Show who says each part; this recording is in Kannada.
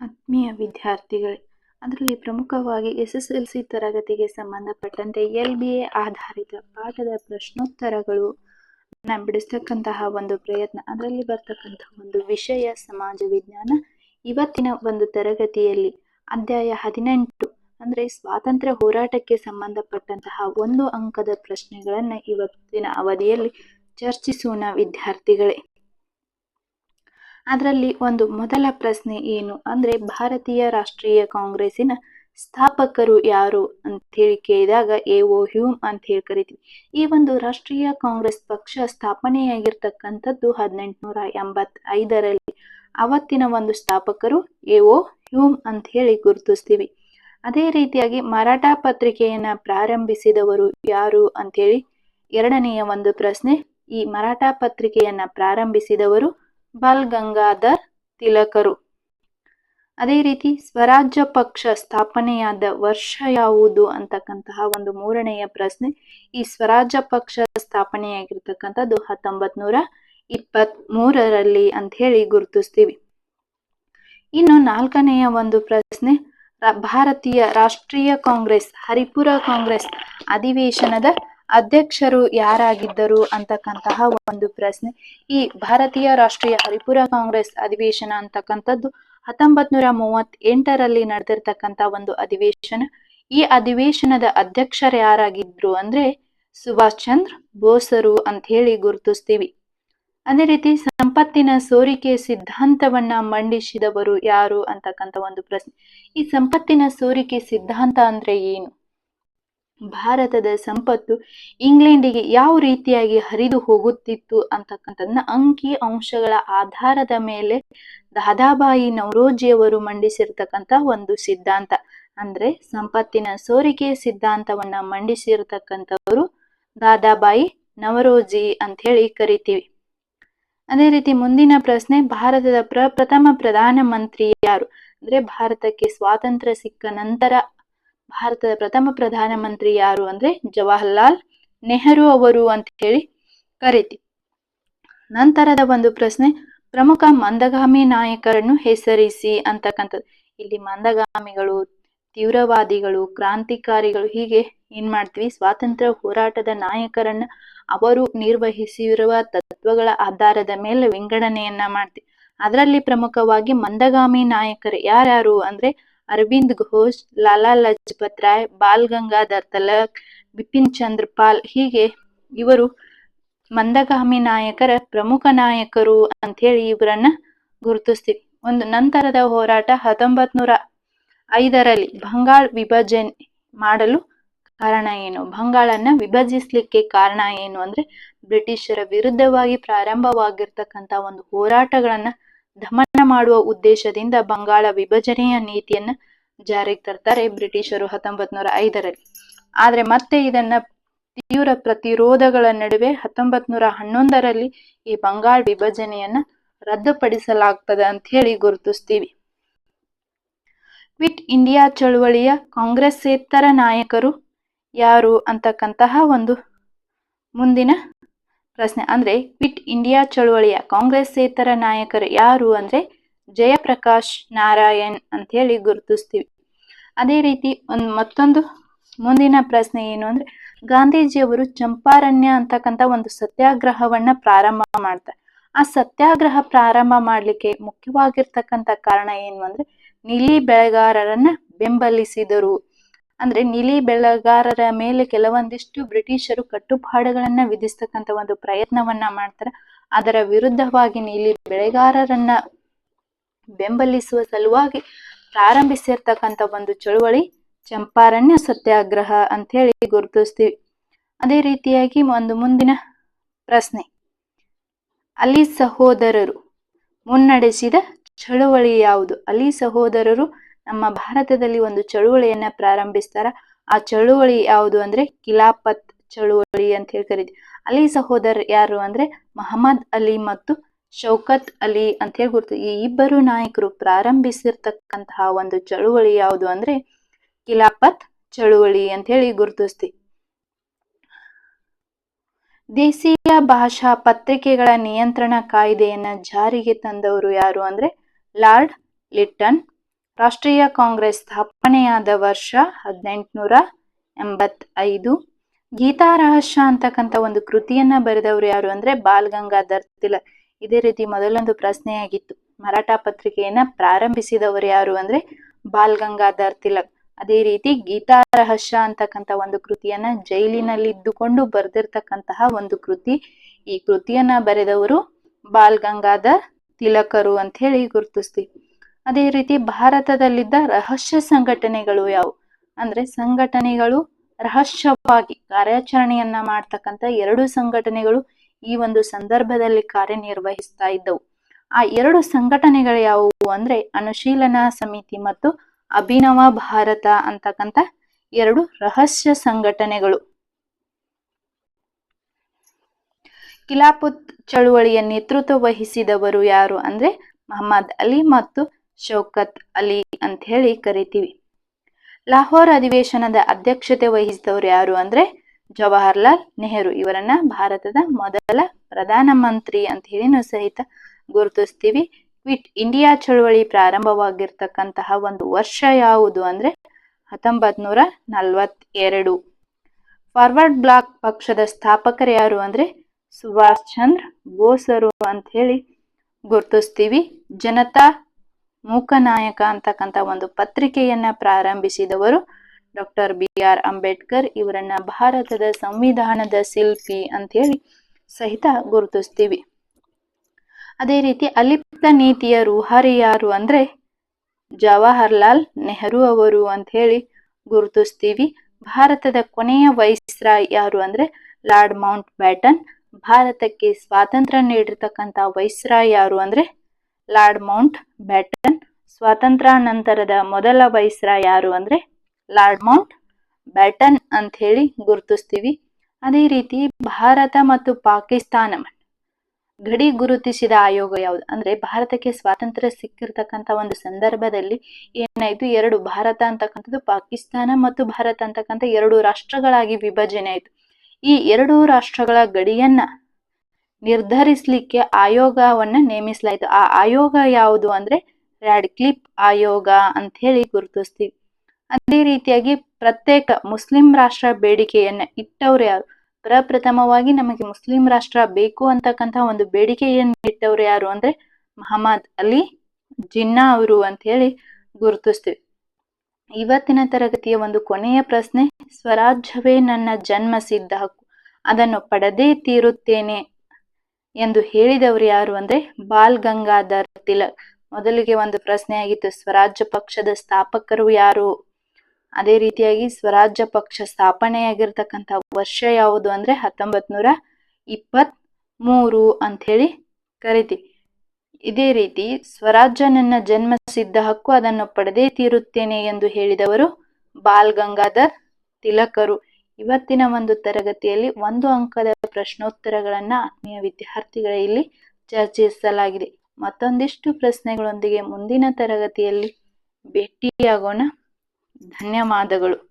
Speaker 1: ಆತ್ಮೀಯ ವಿದ್ಯಾರ್ಥಿಗಳೇ, ಅದರಲ್ಲಿ ಪ್ರಮುಖವಾಗಿ ಎಸ್ ಎಸ್ ಎಲ್ ಸಿ ತರಗತಿಗೆ ಸಂಬಂಧಪಟ್ಟಂತೆ ಎಲ್ ಬಿ ಎ ಆಧಾರಿತ ಪಾಠದ ಪ್ರಶ್ನೋತ್ತರಗಳು ಬಿಡಿಸ್ತಕ್ಕಂತಹ ಒಂದು ಪ್ರಯತ್ನ. ಅದರಲ್ಲಿ ಬರ್ತಕ್ಕಂತಹ ಒಂದು ವಿಷಯ ಸಮಾಜ ವಿಜ್ಞಾನ. ಇವತ್ತಿನ ಒಂದು ತರಗತಿಯಲ್ಲಿ ಅಧ್ಯಾಯ ಹದಿನೆಂಟು ಅಂದ್ರೆ ಸ್ವಾತಂತ್ರ್ಯ ಹೋರಾಟಕ್ಕೆ ಸಂಬಂಧಪಟ್ಟಂತಹ ಒಂದು ಅಂಕದ ಪ್ರಶ್ನೆಗಳನ್ನ ಇವತ್ತಿನ ಅವಧಿಯಲ್ಲಿ ಚರ್ಚಿಸೋಣ ವಿದ್ಯಾರ್ಥಿಗಳೇ. ಅದರಲ್ಲಿ ಒಂದು ಮೊದಲ ಪ್ರಶ್ನೆ ಏನು ಅಂದ್ರೆ ಭಾರತೀಯ ರಾಷ್ಟ್ರೀಯ ಕಾಂಗ್ರೆಸ್ಸಿನ ಸ್ಥಾಪಕರು ಯಾರು ಅಂತ ಹೇಳಿ ಕೇಳಿದಾಗ ಎ ಓ ಹ್ಯೂಮ್ ಅಂತ ಹೇಳಿ ಕರಿತೀವಿ. ಈ ಒಂದು ರಾಷ್ಟ್ರೀಯ ಕಾಂಗ್ರೆಸ್ ಪಕ್ಷ ಸ್ಥಾಪನೆಯಾಗಿರ್ತಕ್ಕಂಥದ್ದು ಹದಿನೆಂಟುನೂರ ಎಂಬತ್ತೈದರಲ್ಲಿ ಅವತ್ತಿನ ಒಂದು ಸ್ಥಾಪಕರು ಎ ಓ ಹ್ಯೂಮ್ ಅಂತ ಹೇಳಿ ಗುರುತಿಸ್ತೀವಿ. ಅದೇ ರೀತಿಯಾಗಿ ಮರಾಠ ಪತ್ರಿಕೆಯನ್ನ ಪ್ರಾರಂಭಿಸಿದವರು ಯಾರು ಅಂತ ಹೇಳಿ ಎರಡನೆಯ ಒಂದು ಪ್ರಶ್ನೆ ಈ ಮರಾಠ ಪತ್ರಿಕೆಯನ್ನ ಪ್ರಾರಂಭಿಸಿದವರು ಬಾಲ್ ಗಂಗಾಧರ್ ತಿಲಕರು. ಅದೇ ರೀತಿ ಸ್ವರಾಜ್ಯ ಪಕ್ಷ ಸ್ಥಾಪನೆಯಾದ ವರ್ಷ ಯಾವುದು ಅಂತಕ್ಕಂತಹ ಒಂದು ಮೂರನೆಯ ಪ್ರಶ್ನೆ. ಈ ಸ್ವರಾಜ್ಯ ಪಕ್ಷ ಸ್ಥಾಪನೆಯಾಗಿರ್ತಕ್ಕಂಥದ್ದು ಹತ್ತೊಂಬತ್ ನೂರ ಇಪ್ಪತ್ತ್ ಮೂರರಲ್ಲಿ ಅಂತ ಹೇಳಿ ಗುರುತಿಸ್ತೀವಿ. ಇನ್ನು ನಾಲ್ಕನೆಯ ಒಂದು ಪ್ರಶ್ನೆ ಭಾರತೀಯ ರಾಷ್ಟ್ರೀಯ ಕಾಂಗ್ರೆಸ್, ಹರಿಪುರ ಕಾಂಗ್ರೆಸ್ ಅಧಿವೇಶನದ ಅಧ್ಯಕ್ಷರು ಯಾರಾಗಿದ್ದರು ಅಂತಕ್ಕಂತಹ ಒಂದು ಪ್ರಶ್ನೆ. ಈ ಭಾರತೀಯ ರಾಷ್ಟ್ರೀಯ ಹರಿಪುರ ಕಾಂಗ್ರೆಸ್ ಅಧಿವೇಶನ ಅಂತಕ್ಕಂಥದ್ದು ಹತ್ತೊಂಬತ್ ನೂರ ಮೂವತ್ ಒಂದು ಅಧಿವೇಶನ. ಈ ಅಧಿವೇಶನದ ಅಧ್ಯಕ್ಷರು ಯಾರಾಗಿದ್ರು ಅಂದ್ರೆ ಸುಭಾಷ್ ಚಂದ್ರ ಬೋಸರು ಅಂತ ಹೇಳಿ ಗುರುತಿಸ್ತೀವಿ. ಅದೇ ರೀತಿ ಸಂಪತ್ತಿನ ಸೋರಿಕೆ ಸಿದ್ಧಾಂತವನ್ನ ಮಂಡಿಸಿದವರು ಯಾರು ಅಂತಕ್ಕಂಥ ಒಂದು ಪ್ರಶ್ನೆ. ಈ ಸಂಪತ್ತಿನ ಸೋರಿಕೆ ಸಿದ್ಧಾಂತ ಅಂದ್ರೆ ಏನು? ಭಾರತದ ಸಂಪತ್ತು ಇಂಗ್ಲೆಂಡಿಗೆ ಯಾವ ರೀತಿಯಾಗಿ ಹರಿದು ಹೋಗುತ್ತಿತ್ತು ಅಂತಕ್ಕಂಥದ್ದನ್ನ ಅಂಕಿ ಅಂಶಗಳ ಆಧಾರದ ಮೇಲೆ ದಾದಾಬಾಯಿ ನವರೋಜಿಯವರು ಮಂಡಿಸಿರ್ತಕ್ಕಂಥ ಒಂದು ಸಿದ್ಧಾಂತ. ಅಂದ್ರೆ ಸಂಪತ್ತಿನ ಸೋರಿಕೆ ಸಿದ್ಧಾಂತವನ್ನ ಮಂಡಿಸಿರ್ತಕ್ಕಂಥವರು ದಾದಾಬಾಯಿ ನವರೋಜಿ ಅಂತ ಹೇಳಿ ಕರಿತೀವಿ. ಅದೇ ರೀತಿ ಮುಂದಿನ ಪ್ರಶ್ನೆ, ಭಾರತದ ಪ್ರಪ್ರಥಮ ಪ್ರಧಾನ ಮಂತ್ರಿ ಯಾರು? ಅಂದ್ರೆ ಭಾರತಕ್ಕೆ ಸ್ವಾತಂತ್ರ್ಯ ಸಿಕ್ಕ ನಂತರ ಭಾರತದ ಪ್ರಥಮ ಪ್ರಧಾನ ಮಂತ್ರಿ ಯಾರು ಅಂದ್ರೆ ಜವಾಹರ್ಲಾಲ್ ನೆಹರು ಅವರು ಅಂತ ಹೇಳಿ ಕರೀತಿ. ನಂತರದ ಒಂದು ಪ್ರಶ್ನೆ, ಪ್ರಮುಖ ಮಂದಗಾಮಿ ನಾಯಕರನ್ನು ಹೆಸರಿಸಿ ಅಂತಕ್ಕಂಥದ್ದು. ಇಲ್ಲಿ ಮಂದಗಾಮಿಗಳು, ತೀವ್ರವಾದಿಗಳು, ಕ್ರಾಂತಿಕಾರಿಗಳು ಹೀಗೆ ಏನ್ ಮಾಡ್ತೀವಿ, ಸ್ವಾತಂತ್ರ್ಯ ಹೋರಾಟದ ನಾಯಕರನ್ನ ಅವರು ನಿರ್ವಹಿಸಿರುವ ತತ್ವಗಳ ಆಧಾರದ ಮೇಲೆ ವಿಂಗಡಣೆಯನ್ನ ಮಾಡ್ತೀವಿ. ಅದರಲ್ಲಿ ಪ್ರಮುಖವಾಗಿ ಮಂದಗಾಮಿ ನಾಯಕರು ಯಾರ್ಯಾರು ಅಂದ್ರೆ ಅರವಿಂದ್ ಘೋಷ್, ಲಾಲಾ ಲಜಪತ್ ರಾಯ್ ಬಾಲ್ ಗಂಗಾಧರ್ ತಿಲಕ್, ಬಿಪಿನ್ ಚಂದ್ರ ಪಾಲ್ ಹೀಗೆ ಇವರು ಮಂದಗಾಮಿ ನಾಯಕರ ಪ್ರಮುಖ ನಾಯಕರು ಅಂತ ಹೇಳಿ ಇವರನ್ನ ಗುರುತಿಸ್ತೀವಿ. ಒಂದು ನಂತರದ ಹೋರಾಟ ಹತ್ತೊಂಬತ್ ನೂರ ಐದರಲ್ಲಿ ಬಂಗಾಳ್ ವಿಭಜನೆ ಮಾಡಲು ಕಾರಣ ಏನು? ಬಂಗಾಳನ್ನ ವಿಭಜಿಸ್ಲಿಕ್ಕೆ ಕಾರಣ ಏನು ಅಂದ್ರೆ ಬ್ರಿಟಿಷರ ವಿರುದ್ಧವಾಗಿ ಪ್ರಾರಂಭವಾಗಿರ್ತಕ್ಕಂಥ ಒಂದು ಹೋರಾಟಗಳನ್ನ ದಮನ ಮಾಡುವ ಉದ್ದೇಶದಿಂದ ಬಂಗಾಳ ವಿಭಜನೆಯ ನೀತಿಯನ್ನ ಜಾರಿಗೆ ತರ್ತಾರೆ ಬ್ರಿಟಿಷರು ಹತ್ತೊಂಬತ್ ನೂರ ಐದರಲ್ಲಿ. ಆದ್ರೆ ಮತ್ತೆ ಇದನ್ನ ತೀವ್ರ ಪ್ರತಿರೋಧಗಳ ನಡುವೆ ಹತ್ತೊಂಬತ್ ನೂರ ಹನ್ನೊಂದರಲ್ಲಿ ಈ ಬಂಗಾಳ ವಿಭಜನೆಯನ್ನ ರದ್ದುಪಡಿಸಲಾಗ್ತದೆ ಅಂತ ಹೇಳಿ ಗುರುತಿಸ್ತೀವಿ. ಕ್ವಿಟ್ ಇಂಡಿಯಾ ಚಳುವಳಿಯ ಕಾಂಗ್ರೆಸ್ಸೇತರ ನಾಯಕರು ಯಾರು ಅಂತಕ್ಕಂತಹ ಒಂದು ಮುಂದಿನ ಪ್ರಶ್ನೆ ಅಂದ್ರೆ, ಕ್ವಿಟ್ ಇಂಡಿಯಾ ಚಳುವಳಿಯ ಕಾಂಗ್ರೆಸ್ ಸೇತರ ನಾಯಕರು ಯಾರು ಅಂದ್ರೆ, ಜಯಪ್ರಕಾಶ್ ನಾರಾಯಣ್ ಅಂತ ಹೇಳಿ ಗುರುತಿಸ್ತೀವಿ. ಅದೇ ರೀತಿ ಒಂದು ಮತ್ತೊಂದು ಮುಂದಿನ ಪ್ರಶ್ನೆ ಏನು ಅಂದ್ರೆ, ಗಾಂಧೀಜಿಯವರು ಚಂಪಾರಣ್ಯ ಅಂತಕ್ಕಂಥ ಒಂದು ಸತ್ಯಾಗ್ರಹವನ್ನ ಪ್ರಾರಂಭ ಮಾಡ್ತಾರೆ. ಆ ಸತ್ಯಾಗ್ರಹ ಪ್ರಾರಂಭ ಮಾಡ್ಲಿಕ್ಕೆ ಮುಖ್ಯವಾಗಿರ್ತಕ್ಕಂಥ ಕಾರಣ ಏನು ಅಂದ್ರೆ, ನೀಲಿ ಬೆಳೆಗಾರರನ್ನ ಬೆಂಬಲಿಸಿದರು. ಅಂದ್ರೆ ನೀಲಿ ಬೆಳೆಗಾರರ ಮೇಲೆ ಕೆಲವೊಂದಿಷ್ಟು ಬ್ರಿಟಿಷರು ಕಟ್ಟುಪಾಡುಗಳನ್ನ ವಿಧಿಸ್ತಕ್ಕಂತ ಒಂದು ಪ್ರಯತ್ನವನ್ನ ಮಾಡ್ತಾರೆ. ಅದರ ವಿರುದ್ಧವಾಗಿ ನೀಲಿ ಬೆಳೆಗಾರರನ್ನ ಬೆಂಬಲಿಸುವ ಸಲುವಾಗಿ ಪ್ರಾರಂಭಿಸಿರ್ತಕ್ಕಂಥ ಒಂದು ಚಳುವಳಿ ಚಂಪಾರಣ್ಯ ಸತ್ಯಾಗ್ರಹ ಅಂತ ಹೇಳಿ ಗುರುತಿಸ್ತೀವಿ. ಅದೇ ರೀತಿಯಾಗಿ ಒಂದು ಮುಂದಿನ ಪ್ರಶ್ನೆ. ಅಲಿ ಸಹೋದರರು ಮುನ್ನಡೆಸಿದ ಚಳುವಳಿ ಯಾವುದು? ಅಲಿ ಸಹೋದರರು ನಮ್ಮ ಭಾರತದಲ್ಲಿ ಒಂದು ಚಳುವಳಿಯನ್ನ ಪ್ರಾರಂಭಿಸ್ತಾರ. ಆ ಚಳುವಳಿ ಯಾವುದು ಅಂದ್ರೆ ಕಿಲಾಪತ್ ಚಳುವಳಿ ಅಂತ ಹೇಳಿ ಕರಿತೀವಿ. ಅಲಿ ಸಹೋದರ್ ಯಾರು ಅಂದ್ರೆ ಮಹಮ್ಮದ್ ಅಲಿ ಮತ್ತು ಶೌಕತ್ ಅಲಿ ಅಂತ ಹೇಳಿ ಗುರುತು. ಈ ಇಬ್ಬರು ನಾಯಕರು ಪ್ರಾರಂಭಿಸಿರ್ತಕ್ಕಂತಹ ಒಂದು ಚಳುವಳಿ ಯಾವುದು ಅಂದ್ರೆ ಕಿಲಾಪತ್ ಚಳುವಳಿ ಅಂತ ಹೇಳಿ ಗುರುತಿಸ್ತಿ ದೇಶೀಯ ಭಾಷಾ ಪತ್ರಿಕೆಗಳ ನಿಯಂತ್ರಣ ಕಾಯ್ದೆಯನ್ನ ಜಾರಿಗೆ ತಂದವರು ಯಾರು ಅಂದ್ರೆ ಲಾರ್ಡ್ ಲಿಟ್ಟನ್ ರಾಷ್ಟ್ರೀಯ ಕಾಂಗ್ರೆಸ್ ಸ್ಥಾಪನೆಯಾದ ವರ್ಷ ಹದಿನೆಂಟುನೂರ ಎಂಬತ್ತೈದು. ಗೀತಾ ರಹಸ್ಯ ಅಂತಕ್ಕಂಥ ಒಂದು ಕೃತಿಯನ್ನ ಬರೆದವರು ಯಾರು ಅಂದ್ರೆ ಬಾಲ್ ಗಂಗಾಧರ್ ತಿಲಕ್. ಇದೇ ರೀತಿ ಮೊದಲೊಂದು ಪ್ರಶ್ನೆಯಾಗಿತ್ತು. ಮರಾಠ ಪತ್ರಿಕೆಯನ್ನ ಪ್ರಾರಂಭಿಸಿದವರು ಯಾರು ಅಂದ್ರೆ ಬಾಲ್ ಗಂಗಾಧರ್ ತಿಲಕ್. ಅದೇ ರೀತಿ ಗೀತಾ ರಹಸ್ಯ ಅಂತಕ್ಕಂಥ ಒಂದು ಕೃತಿಯನ್ನ ಜೈಲಿನಲ್ಲಿ ಇದ್ದುಕೊಂಡು ಬರೆದಿರ್ತಕ್ಕಂತಹ ಒಂದು ಕೃತಿ. ಈ ಕೃತಿಯನ್ನ ಬರೆದವರು ಬಾಲ್ ಗಂಗಾಧರ್ ತಿಲಕರು ಅಂತ ಹೇಳಿ ಗುರುತಿಸ್ತೀವಿ. ಅದೇ ರೀತಿ ಭಾರತದಲ್ಲಿದ್ದ ರಹಸ್ಯ ಸಂಘಟನೆಗಳು ಯಾವುವು? ಅಂದ್ರೆ ಸಂಘಟನೆಗಳು ರಹಸ್ಯವಾಗಿ ಕಾರ್ಯಾಚರಣೆಯನ್ನ ಮಾಡ್ತಕ್ಕಂಥ ಎರಡು ಸಂಘಟನೆಗಳು ಈ ಒಂದು ಸಂದರ್ಭದಲ್ಲಿ ಕಾರ್ಯನಿರ್ವಹಿಸ್ತಾ ಇದ್ದವು. ಆ ಎರಡು ಸಂಘಟನೆಗಳು ಯಾವುವು ಅಂದ್ರೆ ಅನುಶೀಲನಾ ಸಮಿತಿ ಮತ್ತು ಅಭಿನವ ಭಾರತ ಅಂತಕ್ಕಂಥ ಎರಡು ರಹಸ್ಯ ಸಂಘಟನೆಗಳು. ಕಿಲಾಪುತ್ ಚಳುವಳಿಯ ನೇತೃತ್ವ ವಹಿಸಿದವರು ಯಾರು ಅಂದ್ರೆ ಮಹಮ್ಮದ್ ಅಲಿ ಮತ್ತು ಶೌಕತ್ ಅಲಿ ಅಂತ ಹೇಳಿ ಕರಿತೀವಿ. ಲಾಹೋರ್ ಅಧಿವೇಶನದ ಅಧ್ಯಕ್ಷತೆ ವಹಿಸಿದವರು ಯಾರು ಅಂದ್ರೆ ಜವಾಹರ್ಲಾಲ್ ನೆಹರು. ಇವರನ್ನ ಭಾರತದ ಮೊದಲ ಪ್ರಧಾನಮಂತ್ರಿ ಅಂತ ಹೇಳಿನೂ ಸಹಿತ ಗುರುತಿಸ್ತೀವಿ. ಕ್ವಿಟ್ ಇಂಡಿಯಾ ಚಳವಳಿ ಪ್ರಾರಂಭವಾಗಿರ್ತಕ್ಕಂತಹ ಒಂದು ವರ್ಷ ಯಾವುದು ಅಂದ್ರೆ ಹತ್ತೊಂಬತ್ ನೂರ ನಲ್ವತ್ತೆರಡು. ಫಾರ್ವರ್ಡ್ ಬ್ಲಾಕ್ ಪಕ್ಷದ ಸ್ಥಾಪಕರು ಯಾರು ಅಂದ್ರೆ ಸುಭಾಷ್ ಚಂದ್ರ ಬೋಸರು ಅಂತ ಹೇಳಿ ಗುರುತಿಸ್ತೀವಿ. ಜನತಾ ಮೂಕನಾಯಕ ಅಂತಕ್ಕಂಥ ಒಂದು ಪತ್ರಿಕೆಯನ್ನ ಪ್ರಾರಂಭಿಸಿದವರು ಡಾಕ್ಟರ್ ಬಿ ಆರ್ ಅಂಬೇಡ್ಕರ್. ಇವರನ್ನ ಭಾರತದ ಸಂವಿಧಾನದ ಶಿಲ್ಪಿ ಅಂತ ಹೇಳಿ ಸಹಿತ ಗುರುತಿಸ್ತೀವಿ. ಅದೇ ರೀತಿ ಅಲಿಪ್ತ ನೀತಿಯ ರೂಹಾರಿ ಯಾರು ಅಂದ್ರೆ ಜವಾಹರ್ಲಾಲ್ ನೆಹರು ಅವರು ಅಂತ ಹೇಳಿ ಗುರುತಿಸ್ತೀವಿ. ಭಾರತದ ಕೊನೆಯ ವೈಸ್ರಾಯ್ ಯಾರು ಅಂದ್ರೆ ಲಾರ್ಡ್ ಮೌಂಟ್ ಬ್ಯಾಟನ್. ಭಾರತಕ್ಕೆ ಸ್ವಾತಂತ್ರ್ಯ ನೀಡಿರ್ತಕ್ಕಂಥ ವೈಸ್ರಾಯ್ ಯಾರು ಅಂದ್ರೆ ಲಾರ್ಡ್ ಮೌಂಟ್ ಬ್ಯಾಟನ್. ಸ್ವಾತಂತ್ರ್ಯ ನಂತರದ ಮೊದಲ ವೈಸ್ರ ಯಾರು ಅಂದ್ರೆ? ಲಾರ್ಡ್ ಮೌಂಟ್ ಬ್ಯಾಟನ್ ಅಂತ ಹೇಳಿ ಗುರುತಿಸ್ತೀವಿ. ಅದೇ ರೀತಿ ಭಾರತ ಮತ್ತು ಪಾಕಿಸ್ತಾನ ಗಡಿ ಗುರುತಿಸಿದ ಆಯೋಗ ಯಾವುದು? ಅಂದ್ರೆ ಭಾರತಕ್ಕೆ ಸ್ವಾತಂತ್ರ್ಯ ಸಿಕ್ಕಿರ್ತಕ್ಕಂಥ ಒಂದು ಸಂದರ್ಭದಲ್ಲಿ ಏನಾಯ್ತು? ಎರಡು ಭಾರತ ಅಂತಕ್ಕಂಥದ್ದು, ಪಾಕಿಸ್ತಾನ ಮತ್ತು ಭಾರತ ಅಂತಕ್ಕಂಥ ಎರಡು ರಾಷ್ಟ್ರಗಳಾಗಿ ವಿಭಜನೆ ಆಯ್ತು. ಈ ಎರಡು ರಾಷ್ಟ್ರಗಳ ಗಡಿಯನ್ನ ನಿರ್ಧರಿಸಲಿಕ್ಕೆ ಆಯೋಗವನ್ನ ನೇಮಿಸಲಾಯಿತು. ಆ ಆಯೋಗ ಯಾವುದು ಅಂದ್ರೆ ರ್ಯಾಡ್ಕ್ಲಿಪ್ ಆಯೋಗ ಅಂತ ಹೇಳಿ ಗುರುತಿಸ್ತೀವಿ. ಅದೇ ರೀತಿಯಾಗಿ ಪ್ರತ್ಯೇಕ ಮುಸ್ಲಿಂ ರಾಷ್ಟ್ರ ಬೇಡಿಕೆಯನ್ನ ಇಟ್ಟವ್ರು ಯಾರು? ಪ್ರಪ್ರಥಮವಾಗಿ ನಮಗೆ ಮುಸ್ಲಿಂ ರಾಷ್ಟ್ರ ಬೇಕು ಅಂತಕ್ಕಂತಹ ಒಂದು ಬೇಡಿಕೆಯನ್ನು ಇಟ್ಟವ್ರು ಯಾರು ಅಂದ್ರೆ ಮಹಮ್ಮದ್ ಅಲಿ ಜಿನ್ನಾ ಅವರು ಅಂತ ಹೇಳಿ ಗುರುತಿಸ್ತೀವಿ. ಇವತ್ತಿನ ತರಗತಿಯ ಒಂದು ಕೊನೆಯ ಪ್ರಶ್ನೆ ಸ್ವರಾಜ್ಯವೇ ನನ್ನ ಜನ್ಮ ಸಿದ್ಧ ಹಕ್ಕು, ಅದನ್ನು ಪಡೆದೇ ತೀರುತ್ತೇನೆ ಎಂದು ಹೇಳಿದವರು ಯಾರು ಅಂದ್ರೆ ಬಾಲ್ ಗಂಗಾಧರ್ ತಿಲಕ್. ಮೊದಲಿಗೆ ಒಂದು ಪ್ರಶ್ನೆ ಆಗಿತ್ತು, ಸ್ವರಾಜ್ಯ ಪಕ್ಷದ ಸ್ಥಾಪಕರು ಯಾರು? ಅದೇ ರೀತಿಯಾಗಿ ಸ್ವರಾಜ್ಯ ಪಕ್ಷ ಸ್ಥಾಪನೆಯಾಗಿರ್ತಕ್ಕಂಥ ವರ್ಷ ಯಾವುದು ಅಂದ್ರೆ ಹತ್ತೊಂಬತ್ ನೂರ ಇಪ್ಪತ್ತ್ ಮೂರು ಅಂತ ಹೇಳಿ ಕರಿತೀವಿ ಇದೇ ರೀತಿ ಸ್ವರಾಜ್ಯ ನನ್ನ ಜನ್ಮ ಸಿದ್ಧ ಹಕ್ಕು ಅದನ್ನು ಪಡೆದೇ ತೀರುತ್ತೇನೆ ಎಂದು ಹೇಳಿದವರು ಬಾಲ್ ಗಂಗಾಧರ್ ತಿಲಕರು. ಇವತ್ತಿನ ಒಂದು ತರಗತಿಯಲ್ಲಿ ಒಂದು ಅಂಕದ ಪ್ರಶ್ನೋತ್ತರಗಳನ್ನ ಆತ್ಮೀಯ ವಿದ್ಯಾರ್ಥಿಗಳ ಇಲ್ಲಿ ಚರ್ಚಿಸಲಾಗಿದೆ. ಮತ್ತೊಂದಿಷ್ಟು ಪ್ರಶ್ನೆಗಳೊಂದಿಗೆ ಮುಂದಿನ ತರಗತಿಯಲ್ಲಿ ಭೇಟಿಯಾಗೋಣ. ಧನ್ಯವಾದಗಳು.